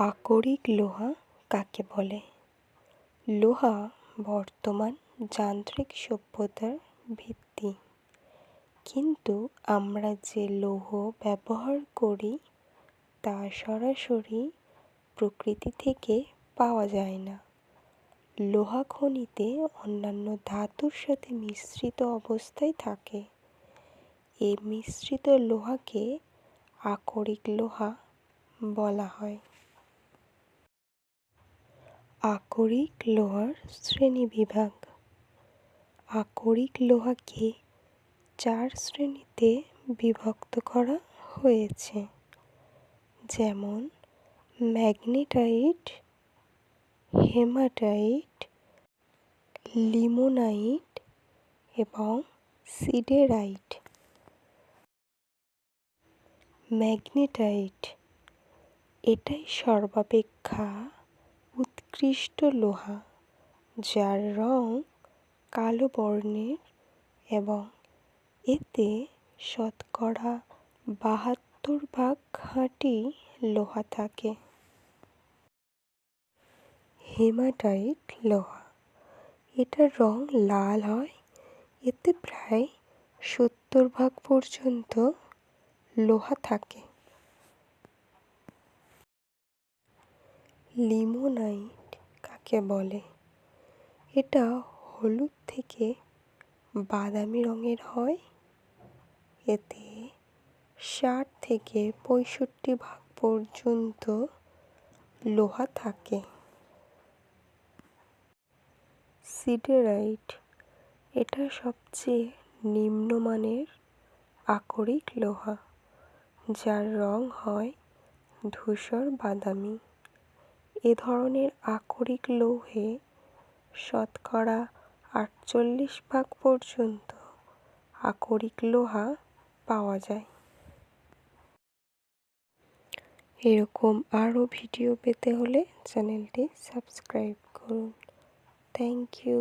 আকরিক লোহা কাকে বলে? লোহা বর্তমান যান্ত্রিক সভ্যতার ভিত্তি। কিন্তু আমরা যে লৌহ ব্যবহার করি, তা সরাসরি প্রকৃতি থেকে পাওয়া যায় না। লোহা খনিতে অন্যান্য ধাতুর সাথে মিশ্রিত অবস্থায় থাকে। এই মিশ্রিত লোহাকে আকরিক লোহা বলা হয়। আকরিক লোহার শ্রেণীবিভাগ। আকরিক লোহাকে চার শ্রেণীতে বিভক্ত করা হয়েছে। যেমন, ম্যাগনেটাইট, হেমাটাইট, লিমোনাইট এবং সিডেরাইট। ম্যাগনেটাইট, এটাই সর্বাপেক্ষা উৎকৃষ্ট লোহা, যার রং কালো বর্ণের এবং এতে শতকরা বাহাত্তর ভাগ খাঁটি লোহা থাকে। হেমাটাইট লোহা, এটার রং লাল হয়, এতে প্রায় সত্তর ভাগ পর্যন্ত লোহা থাকে। লিমোনাইট কাকে বলে? এটা হলুদ থেকে বাদামি রঙের হয়। এতে ষাট থেকে পঁয়ষট্টি ভাগ পর্যন্ত লোহা থাকে। সিডেরাইট, এটা সবচেয়ে নিম্নমানের আকরিক লোহা, যার রং হয় ধূসর বাদামি। এ ধরনের আকরিক লৌহে শতকরা আটচল্লিশ ভাগ পর্যন্ত আকরিক লোহা পাওয়া যায়। এরকম আরও ভিডিও পেতে হলে চ্যানেলটি সাবস্ক্রাইব করুন। Thank you.